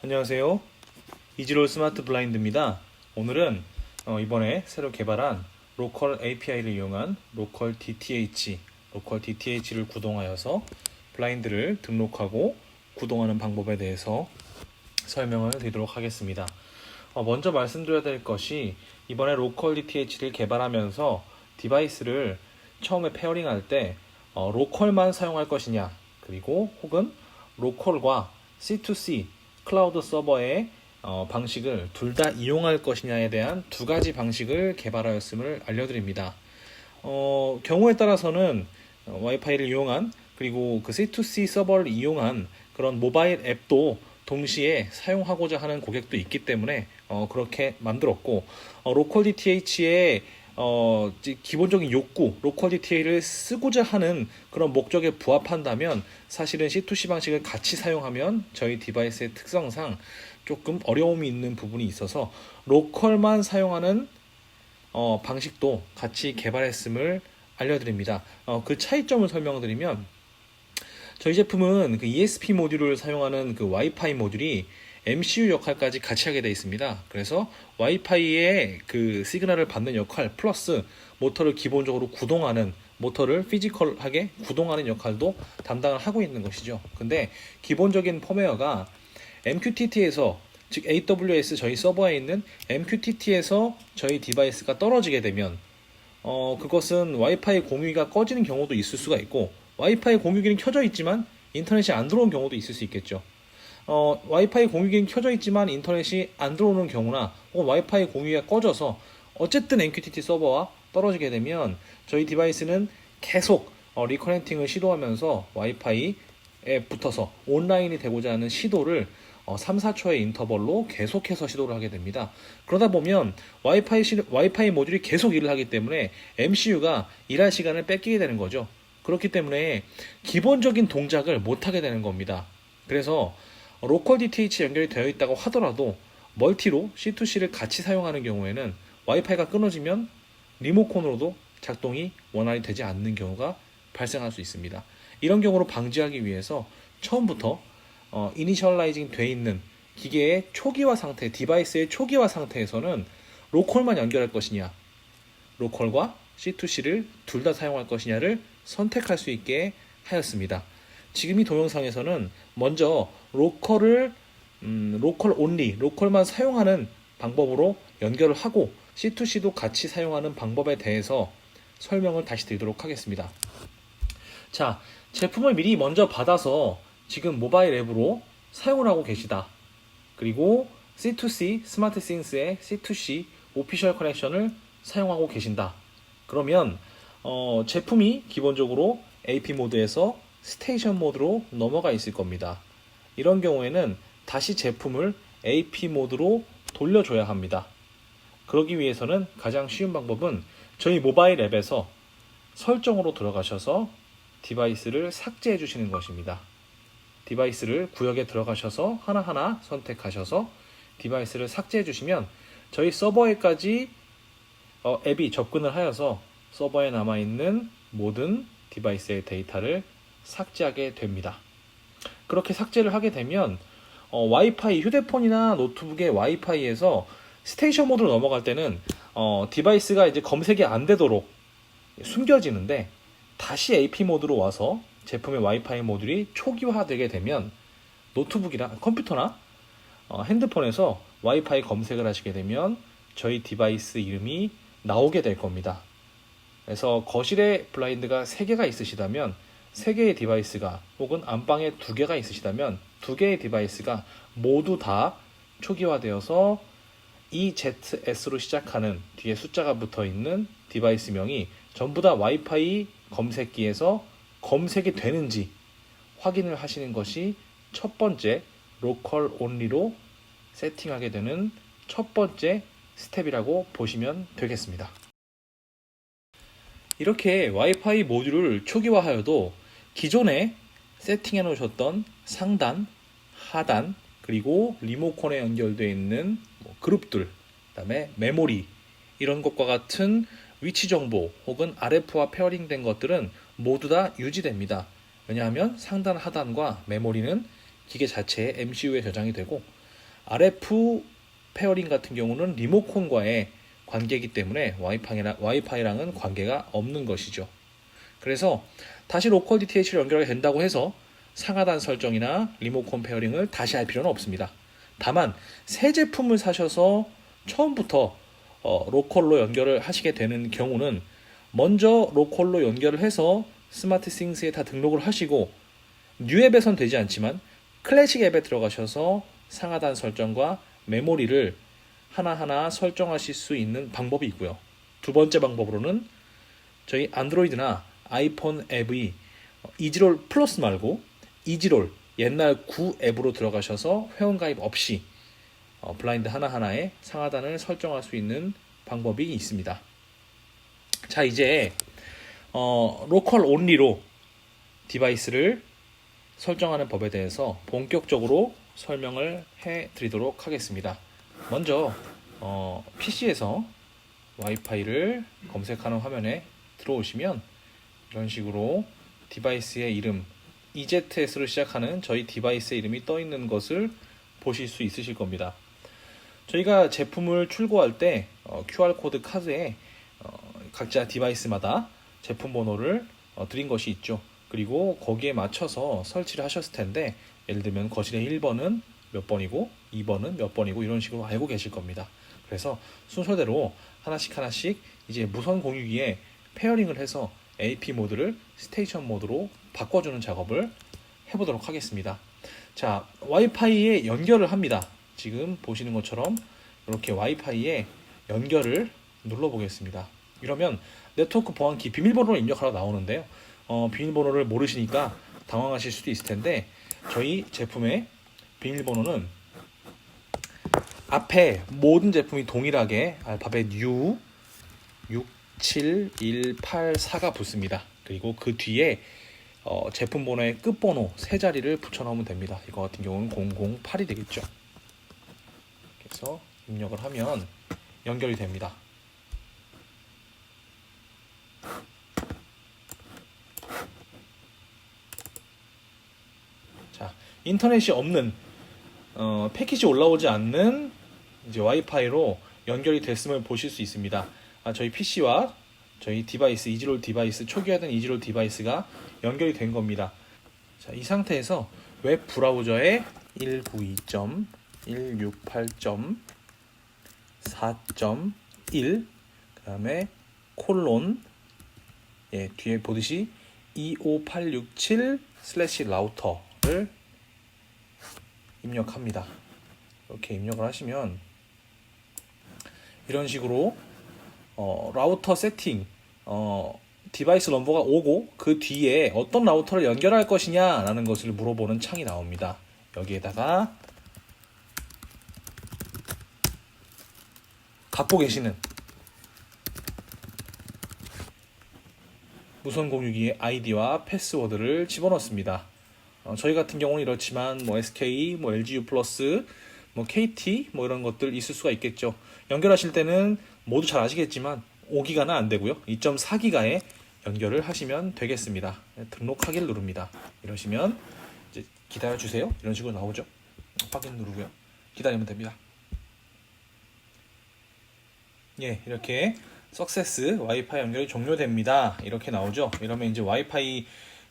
안녕하세요. 이지롤 스마트 블라인드입니다. 오늘은 어, 이번에 새로 개발한 로컬 API를 이용한 로컬 DTH, 로컬 DTH를 구동하여서 블라인드를 등록하고 구동하는 방법에 대해서 설명을 드리도록 하겠습니다. 어, 먼저 말씀드려야 될 것이 이번에 로컬 DTH를 개발하면서 디바이스를 처음에 페어링할 때 어, 로컬만 사용할 것이냐 그리고 혹은 로컬과 C2C 클라우드 서버의 어, 방식을 둘 다 이용할 것이냐에 대한 두 가지 방식을 개발하였음을 알려드립니다. 어, 경우에 따라서는 어, 와이파이를 이용한 그리고 그 C2C 서버를 이용한 그런 모바일 앱도 동시에 사용하고자 하는 고객도 있기 때문에 어, 그렇게 만들었고 어, 로컬 DTH의 어, 지- 기본적인 욕구, 로컬 DTA를 쓰고자 하는 그런 목적에 부합한다면 사실은 C2C 방식을 같이 사용하면 저희 디바이스의 특성상 조금 어려움이 있는 부분이 있어서 로컬만 사용하는 어, 방식도 같이 개발했음을 알려드립니다. 어, 그 차이점을 설명드리면 저희 제품은 그 ESP 모듈을 사용하는 그 와이파이 모듈이 MCU 역할까지 같이 하게 되어 있습니다. 그래서 와이파이의 그 시그널을 받는 역할 플러스 모터를 기본적으로 구동하는 모터를 피지컬하게 구동하는 역할도 담당을 하고 있는 것이죠. 근데 기본적인 펌웨어가 MQTT에서 즉 AWS 저희 서버에 있는 MQTT에서 저희 디바이스가 떨어지게 되면 어 그것은 와이파이 공유기가 꺼지는 경우도 있을 수가 있고 와이파이 공유기는 켜져 있지만 인터넷이 안 들어온 경우도 있을 수 있겠죠. 어, 와이파이 공유기는 켜져 있지만 인터넷이 안 들어오는 경우나 혹은 와이파이 공유기가 꺼져서 어쨌든 MQTT 서버와 떨어지게 되면 저희 디바이스는 계속 어, 리커넥팅을 시도하면서 와이파이에 붙어서 온라인이 되고자 하는 시도를 어, 3, 4초의 인터벌로 계속해서 시도를 하게 됩니다. 그러다 보면 와이파이, 시, 와이파이 모듈이 계속 일을 하기 때문에 MCU가 일할 시간을 뺏기게 되는 거죠. 그렇기 때문에 기본적인 동작을 못 하게 되는 겁니다. 그래서 로컬 DTH 연결이 되어 있다고 하더라도 멀티로 C2C를 같이 사용하는 경우에는 와이파이가 끊어지면 리모컨으로도 작동이 원활히 되지 않는 경우가 발생할 수 있습니다. 이런 경우를 방지하기 위해서 처음부터 어, 이니셜라이징 돼 있는 기계의 초기화 상태, 디바이스의 초기화 상태에서는 로컬만 연결할 것이냐, 로컬과 C2C를 둘 다 사용할 것이냐를 선택할 수 있게 하였습니다. 지금 이 동영상에서는 먼저 로컬을 음, 로컬 온리, 로컬만 사용하는 방법으로 연결을 하고 C2C도 같이 사용하는 방법에 대해서 설명을 다시 드리도록 하겠습니다. 자, 제품을 미리 먼저 받아서 지금 모바일 앱으로 사용을 하고 계시다. 그리고 C2C 스마트 싱스의 C2C 오피셜 커넥션을 사용하고 계신다. 그러면 어, 제품이 기본적으로 AP 모드에서 스테이션 모드로 넘어가 있을 겁니다. 이런 경우에는 다시 제품을 AP 모드로 돌려줘야 합니다. 그러기 위해서는 가장 쉬운 방법은 저희 모바일 앱에서 설정으로 들어가셔서 디바이스를 삭제해 주시는 것입니다. 디바이스를 구역에 들어가셔서 하나하나 선택하셔서 디바이스를 삭제해 주시면 저희 서버에까지 어, 앱이 접근을 하여서 서버에 남아있는 모든 디바이스의 데이터를 삭제하게 됩니다. 그렇게 삭제를 하게 되면 어, 와이파이 휴대폰이나 노트북의 와이파이에서 스테이션 모드로 넘어갈 때는 어, 디바이스가 이제 검색이 안 되도록 숨겨지는데 다시 AP 모드로 와서 제품의 와이파이 모듈이 초기화되게 되면 노트북이나 컴퓨터나 어, 핸드폰에서 와이파이 검색을 하시게 되면 저희 디바이스 이름이 나오게 될 겁니다. 그래서 거실에 블라인드가 3개가 있으시다면 3개의 디바이스가 혹은 안방에 2개가 있으시다면 2개의 디바이스가 모두 다 초기화되어서 EZS로 시작하는 뒤에 숫자가 붙어 있는 디바이스명이 전부 다 와이파이 검색기에서 검색이 되는지 확인을 하시는 것이 첫 번째 로컬 온리로 세팅하게 되는 첫 번째 스텝이라고 보시면 되겠습니다. 이렇게 와이파이 모듈을 초기화하여도 기존에 세팅해 놓으셨던 상단, 하단, 그리고 리모컨에 연결되어 있는 뭐 그룹들, 그다음에 메모리 이런 것과 같은 위치 정보 혹은 RF와 페어링된 것들은 모두 다 유지됩니다. 왜냐하면 상단, 하단과 메모리는 기계 자체의 MCU에 저장이 되고 RF 페어링 같은 경우는 리모컨과의 관계이기 때문에 와이파이랑, 와이파이랑은 관계가 없는 것이죠. 그래서 다시 로컬 DTH를 연결하게 된다고 해서 상하단 설정이나 리모컨 페어링을 다시 할 필요는 없습니다. 다만 새 제품을 사셔서 처음부터 어, 로컬로 연결을 하시게 되는 경우는 먼저 로컬로 연결을 해서 스마트 싱스에 다 등록을 하시고 뉴 앱에선 되지 않지만 클래식 앱에 들어가셔서 상하단 설정과 메모리를 하나하나 설정하실 수 있는 방법이 있고요. 두 번째 방법으로는 저희 안드로이드나 아이폰 앱의 이지롤 플러스 말고 이지롤 옛날 9 앱으로 들어가셔서 회원가입 없이 어, 블라인드 하나하나에 상하단을 설정할 수 있는 방법이 있습니다. 자, 이제 어, 로컬 온리로 디바이스를 설정하는 법에 대해서 본격적으로 설명을 해 드리도록 하겠습니다. 먼저 어, PC에서 와이파이를 검색하는 화면에 들어오시면 이런 식으로 디바이스의 이름 EZS로 시작하는 저희 디바이스의 이름이 떠 있는 것을 보실 수 있으실 겁니다. 저희가 제품을 출고할 때 어, QR 코드 카드에 어, 각자 디바이스마다 제품 번호를 어, 드린 것이 있죠. 그리고 거기에 맞춰서 설치를 하셨을 텐데 예를 들면 거실의 1번은 몇 번이고 2번은 몇 번이고 이런 식으로 알고 계실 겁니다. 그래서 순서대로 하나씩 하나씩 이제 무선 공유기에 페어링을 해서 AP 모드를 스테이션 모드로 바꿔주는 작업을 해보도록 하겠습니다. 자, 와이파이에 연결을 합니다. 지금 보시는 것처럼 이렇게 와이파이에 연결을 눌러보겠습니다. 이러면 네트워크 보안키 비밀번호를 입력하라 나오는데요. 어, 비밀번호를 모르시니까 당황하실 수도 있을 텐데 저희 제품의 비밀번호는 앞에 모든 제품이 동일하게 알파벳 U 67184가 붙습니다. 그리고 그 뒤에 어, 제품 번호의 끝번호 세 자리를 붙여 넣으면 됩니다. 이거 같은 경우는 008이 되겠죠. 그래서 입력을 하면 연결이 됩니다. 자, 인터넷이 없는 어, 패키지 올라오지 않는 이제 와이파이로 연결이 됐음을 보실 수 있습니다. 아, 저희 PC와 저희 디바이스 이지롤 디바이스 초기화된 이지롤 디바이스가 연결이 된 겁니다. 자, 이 상태에서 웹 브라우저에 192.168.4.1 그다음에 콜론 예, 뒤에 보듯이 25867 슬래시 라우터를 입력합니다. 이렇게 입력을 하시면 이런 식으로 어, 라우터 세팅 어, 디바이스 넘버가 오고 그 뒤에 어떤 라우터를 연결할 것이냐라는 것을 물어보는 창이 나옵니다. 여기에다가 갖고 계시는 무선 공유기의 아이디와 패스워드를 집어넣습니다. 어, 저희 같은 경우는 이렇지만 뭐 SK, 뭐 LGU 플러스, 뭐 KT 뭐 이런 것들 있을 수가 있겠죠. 연결하실 때는 모두 잘 아시겠지만 5기가는 안 되고요. 2.4기가에 연결을 하시면 되겠습니다. 네, 등록하기를 누릅니다. 이러시면 이제 기다려 주세요. 이런 식으로 나오죠. 확인 누르고요. 기다리면 됩니다. 예, 이렇게 석세스 와이파이 연결이 종료됩니다. 이렇게 나오죠. 이러면 이제 와이파이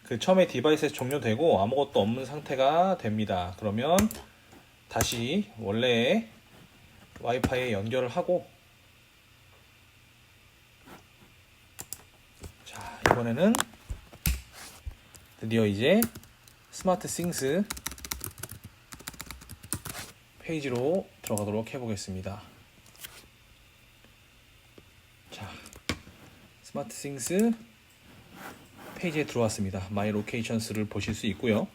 그 처음에 디바이스에서 종료되고 아무것도 없는 상태가 됩니다. 그러면 다시 원래의 와이파이에 연결을 하고 자 이번에는 드디어 이제 스마트 싱스 페이지로 들어가도록 해보겠습니다. 자 스마트 싱스 페이지에 들어왔습니다. 마이 로케이션스를 보실 수 있고요.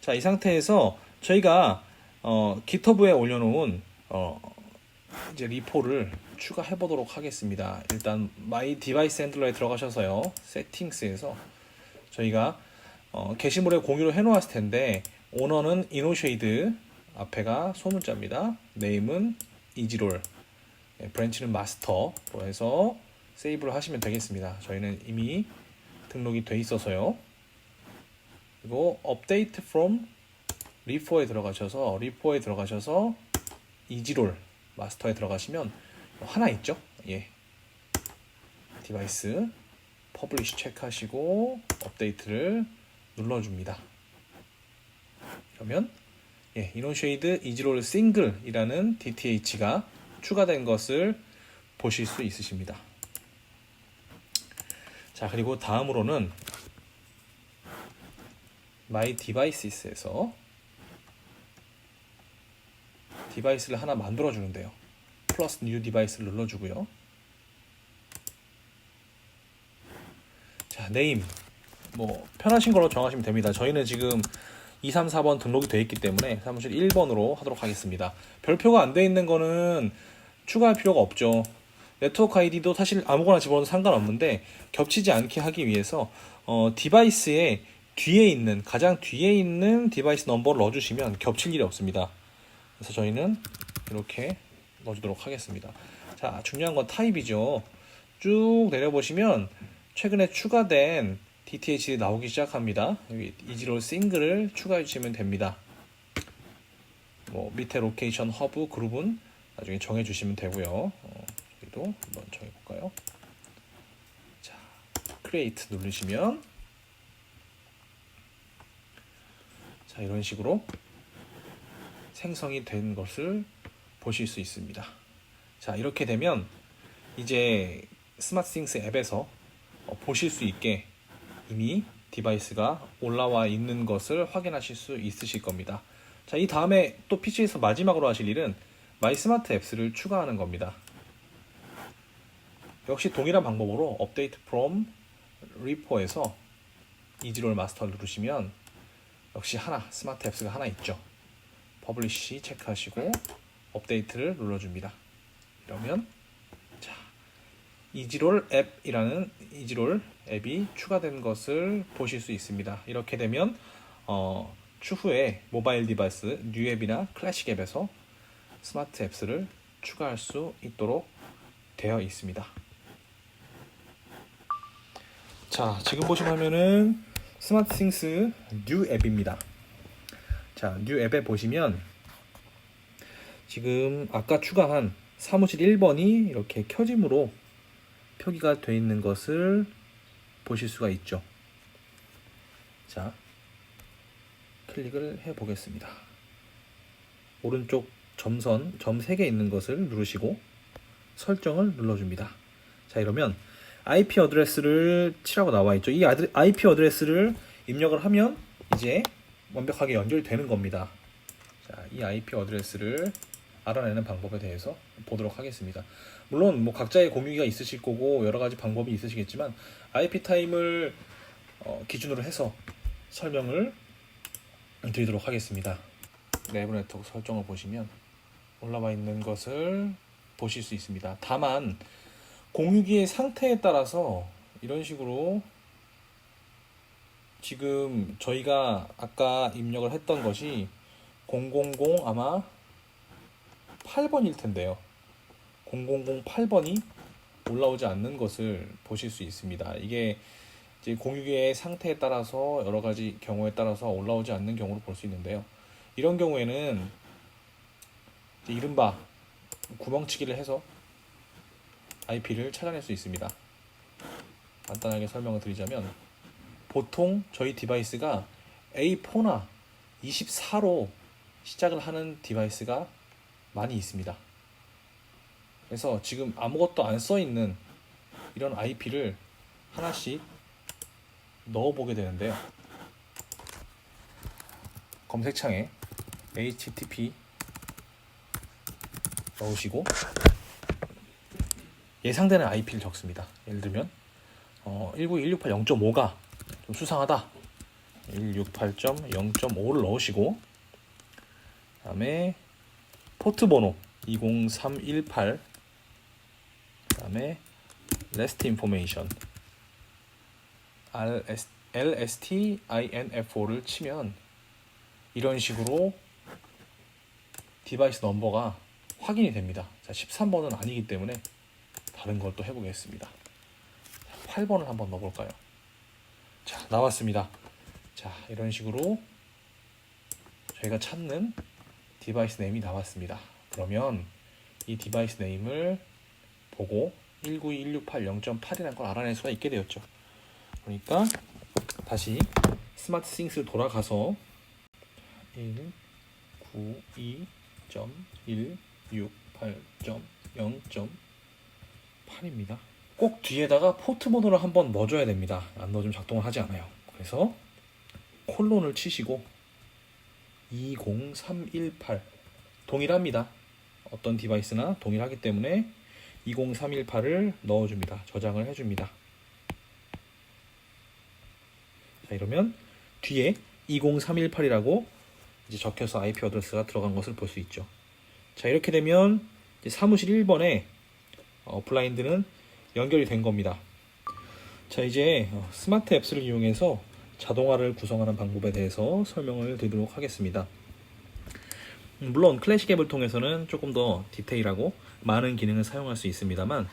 자, 이 상태에서 저희가 어, 기터브에 올려놓은 어, 이제 리포를 추가해 보도록 하겠습니다. 일단 마이 디바이스 핸들러에 들어가셔서요. 세팅스에서 저희가 어, 게시물에 공유를 해 놓았을 텐데 오너는 이노쉐이드 앞에가 소문자입니다. 네임은 이지롤, 네, 브랜치는 마스터로 해서 세이브를 하시면 되겠습니다. 저희는 이미 등록이 돼 있어서요. 그리고 update from 리포에 들어가셔서 리포에 들어가셔서 이지롤 마스터에 들어가시면 하나 있죠? 예. 디바이스 퍼블리시 체크하시고 업데이트를 눌러줍니다. 그러면 예, 이노쉐이드 이지롤 싱글이라는 DTH가 추가된 것을 보실 수 있으십니다. 자, 그리고 다음으로는 마이 디바이시스에서 디바이스를 하나 만들어 주는데요. 플러스 뉴 디바이스를 눌러 주고요. 자, 네임 뭐 편하신 걸로 정하시면 됩니다. 저희는 지금 2, 3, 4번 등록이 되어 있기 때문에 사무실 1번으로 하도록 하겠습니다. 별표가 안돼 있는 거는 추가할 필요가 없죠. 네트워크 아이디도 사실 아무거나 집어넣어도 상관없는데 겹치지 않게 하기 위해서 어, 디바이스의 뒤에 있는 가장 뒤에 있는 디바이스 넘버를 넣어주시면 겹칠 일이 없습니다. 그래서 저희는 이렇게 넣어주도록 하겠습니다. 자 중요한 건 타입이죠. 쭉 내려보시면 최근에 추가된 DTH 나오기 시작합니다. 여기 이지롤 싱글을 추가해 주시면 됩니다. 뭐 밑에 로케이션, 허브, 그룹은 나중에 정해 주시면 되고요. 어, 여기도 한번 정해 볼까요? 자, 크리에이트 누르시면 자, 이런 식으로 생성이 된 것을 보실 수 있습니다. 자, 이렇게 되면 이제 스마트싱스 앱에서 어, 보실 수 있게 이미 디바이스가 올라와 있는 것을 확인하실 수 있으실 겁니다. 자, 이 다음에 또 PC에서 마지막으로 하실 일은 마이 스마트 앱스를 추가하는 겁니다. 역시 동일한 방법으로 업데이트 from 리포에서 이지롤 마스터 누르시면 역시 하나 스마트 앱스가 하나 있죠. 퍼블리시 체크하시고 업데이트를 눌러줍니다. 이러면 자 이지롤 앱이라는 이지롤 앱이 추가된 것을 보실 수 있습니다. 이렇게 되면 어, 추후에 모바일 디바이스 뉴 앱이나 클래식 앱에서 스마트 앱스를 추가할 수 있도록 되어 있습니다. 자, 지금 보신 화면은 스마트 싱스 뉴 앱입니다. 자, 뉴 앱에 보시면 지금 아까 추가한 사무실 1번이 이렇게 켜짐으로 표기가 되어 있는 것을 보실 수가 있죠. 자, 클릭을 해 보겠습니다. 오른쪽 점선, 점 3개 있는 것을 누르시고 설정을 눌러줍니다. 자, 이러면 IP 어드레스를 치라고 나와 있죠. 이 아드, IP 어드레스를 입력을 하면 이제 완벽하게 연결되는 겁니다. 자, 이 IP 어드레스를 알아내는 방법에 대해서 보도록 하겠습니다. 물론 뭐 각자의 공유기가 있으실 거고 여러 가지 방법이 있으시겠지만 IP 타임을 어, 기준으로 해서 설명을 드리도록 하겠습니다. 내부 네트워크 설정을 보시면 올라와 있는 것을 보실 수 있습니다. 다만 공유기의 상태에 따라서 이런 식으로 지금 저희가 아까 입력을 했던 것이 000 아마 8번일 텐데요. 0008번이 올라오지 않는 것을 보실 수 있습니다. 이게 이제 공유기의 상태에 따라서 여러 가지 경우에 따라서 올라오지 않는 경우를 볼 수 있는데요. 이런 경우에는 이른바 구멍치기를 해서 IP를 찾아낼 수 있습니다. 간단하게 설명을 드리자면 보통 저희 디바이스가 A4나 24로 시작을 하는 디바이스가 많이 있습니다. 그래서 지금 아무것도 안 써 있는 이런 IP를 하나씩 넣어 보게 되는데요. 검색창에 HTTP 넣으시고 예상되는 IP를 적습니다. 예를 들면 어, 192.168.0.5가 좀 수상하다. 168.0.5를 넣으시고 그다음에 포트 번호 20318 그다음에 REST information LS, LSTINFO를 치면 이런 식으로 디바이스 넘버가 확인이 됩니다. 자, 13번은 아니기 때문에 다른 걸 또 해보겠습니다. 8번을 한번 넣어볼까요? 자, 나왔습니다. 자, 이런 식으로 저희가 찾는 디바이스 네임이 나왔습니다. 그러면 이 디바이스 네임을 보고 192168.0.8이라는 걸 알아낼 수가 있게 되었죠. 그러니까 다시 스마트 싱스를 돌아가서 192.168.0.8입니다. 꼭 뒤에다가 포트 번호를 한번 넣어줘야 됩니다. 안 넣어주면 작동을 하지 않아요. 그래서 콜론을 치시고 20318 동일합니다. 어떤 디바이스나 동일하기 때문에 20318을 넣어줍니다. 저장을 해줍니다. 자 이러면 뒤에 20318이라고 이제 적혀서 IP 어드레스가 들어간 것을 볼 수 있죠. 자 이렇게 되면 사무실 1번에 어, 블라인드는 연결이 된 겁니다. 자 이제 어, 스마트 앱스를 이용해서 자동화를 구성하는 방법에 대해서 설명을 드리도록 하겠습니다. 음, 물론 클래식 앱을 통해서는 조금 더 디테일하고 많은 기능을 사용할 수 있습니다만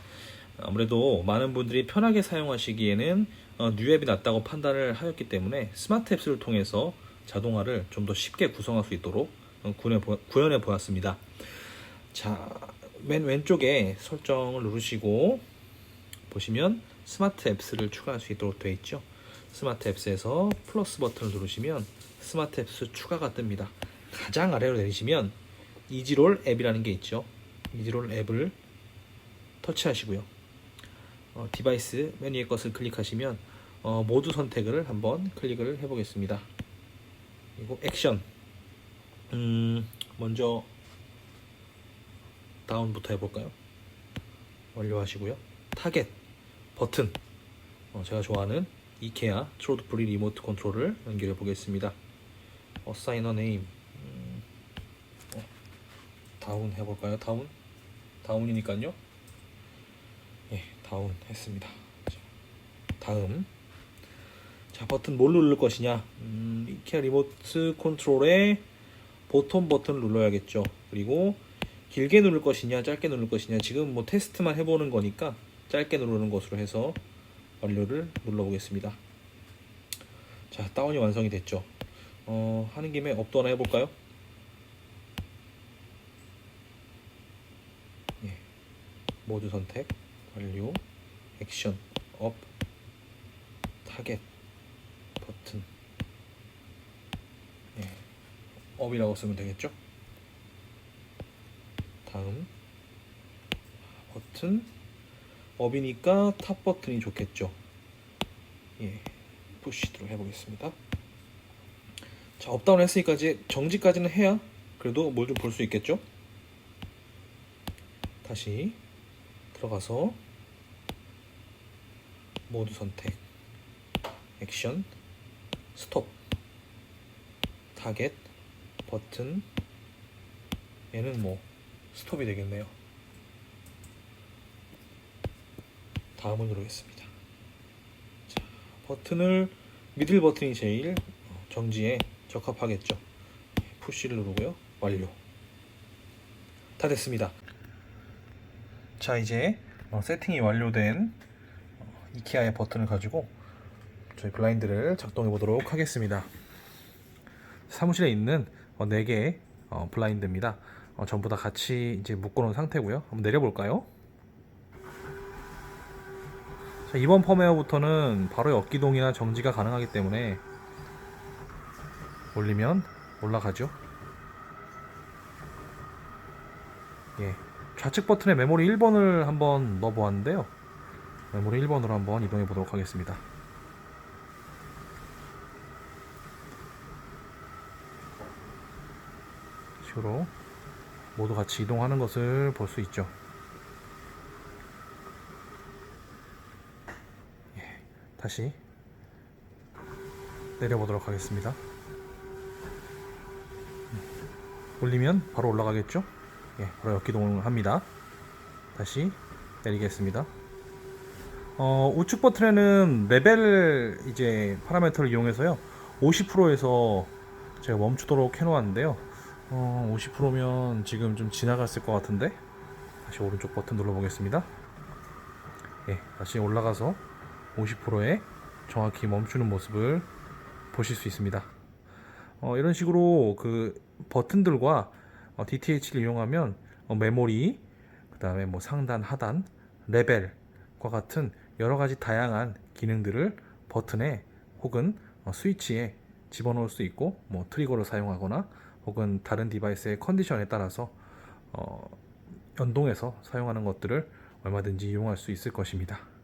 아무래도 많은 분들이 편하게 사용하시기에는 어, 뉴앱이 낫다고 판단을 하였기 때문에 스마트 앱스를 통해서 자동화를 좀 더 쉽게 구성할 수 있도록 어, 구현해, 보았습니다. 자, 맨 왼쪽에 설정을 누르시고 보시면 스마트 앱스를 추가할 수 있도록 되어 있죠. 스마트 앱스에서 플러스 버튼을 누르시면 스마트 앱스 추가가 뜹니다. 가장 아래로 내리시면 이지롤 앱이라는 게 있죠. 이지롤 앱을 터치하시고요. 어, 디바이스 맨 위에 것을 클릭하시면 어, 모두 선택을 한번 클릭을 해보겠습니다. 그리고 액션 음, 먼저 다운부터 해볼까요? 완료하시고요. 타겟 버튼 어, 제가 좋아하는 이케아 트로드 프리 리모트 컨트롤을 연결해 보겠습니다. 어사이너 네임 음, 어, 다운 해볼까요? 다운 다운이니까요. 예, 다운 했습니다. 자, 다음 자 버튼 뭘 누를 것이냐 음, 이케아 리모트 컨트롤의 보통 버튼을 눌러야겠죠. 그리고 길게 누를 것이냐 짧게 누를 것이냐 지금 뭐 테스트만 해보는 거니까 짧게 누르는 것으로 해서 완료를 눌러보겠습니다. 자 다운이 완성이 됐죠. 어, 하는 김에 업도 하나 해볼까요? 예. 모드 선택 완료 액션 업 타겟 버튼 예. 업이라고 쓰면 되겠죠? 다음. 버튼. 업이니까 탑 버튼이 좋겠죠. 예, 푸시도록 해보겠습니다. 자, 업다운 했으니까 이제 정지까지는 해야 그래도 뭘 좀 볼 수 있겠죠? 다시 들어가서 모드 선택, 액션, 스톱, 타겟, 버튼, 얘는 뭐 스톱이 되겠네요. 다음을 누르겠습니다. 자, 버튼을 미들 버튼이 제일 어, 정지에 적합하겠죠. 푸시를 누르고요. 완료. 다 됐습니다. 자 이제 어, 세팅이 완료된 어, 이케아의 버튼을 가지고 저희 블라인드를 작동해 보도록 하겠습니다. 사무실에 있는 어, 4개의 어, 블라인드입니다. 어, 전부 다 같이 이제 묶어놓은 상태고요. 한번 내려볼까요? 자, 이번 펌웨어부터는 바로 역기동이나 정지가 가능하기 때문에 올리면 올라가죠. 예, 좌측 버튼에 메모리 1번을 한번 넣어보았는데요. 메모리 1번으로 한번 이동해 보도록 하겠습니다. 식으로 모두 같이 이동하는 것을 볼 수 있죠. 예, 다시 내려보도록 하겠습니다. 올리면 바로 올라가겠죠? 예, 바로 역기동을 합니다. 다시 내리겠습니다. 어, 우측 버튼에는 레벨 이제 파라미터를 이용해서요. 50%에서 제가 멈추도록 해놓았는데요. 어, 50%면 지금 좀 지나갔을 것 같은데 다시 오른쪽 버튼 눌러보겠습니다. 예, 다시 올라가서 50%에 정확히 멈추는 모습을 보실 수 있습니다. 어, 이런 식으로 그 버튼들과 어, DTH를 이용하면 어, 메모리, 그 다음에 뭐 상단, 하단, 레벨과 같은 여러 가지 다양한 기능들을 버튼에 혹은 어, 스위치에 집어넣을 수 있고 뭐 트리거를 사용하거나 혹은 다른 디바이스의 컨디션에 따라서 어, 연동해서 사용하는 것들을 얼마든지 이용할 수 있을 것입니다.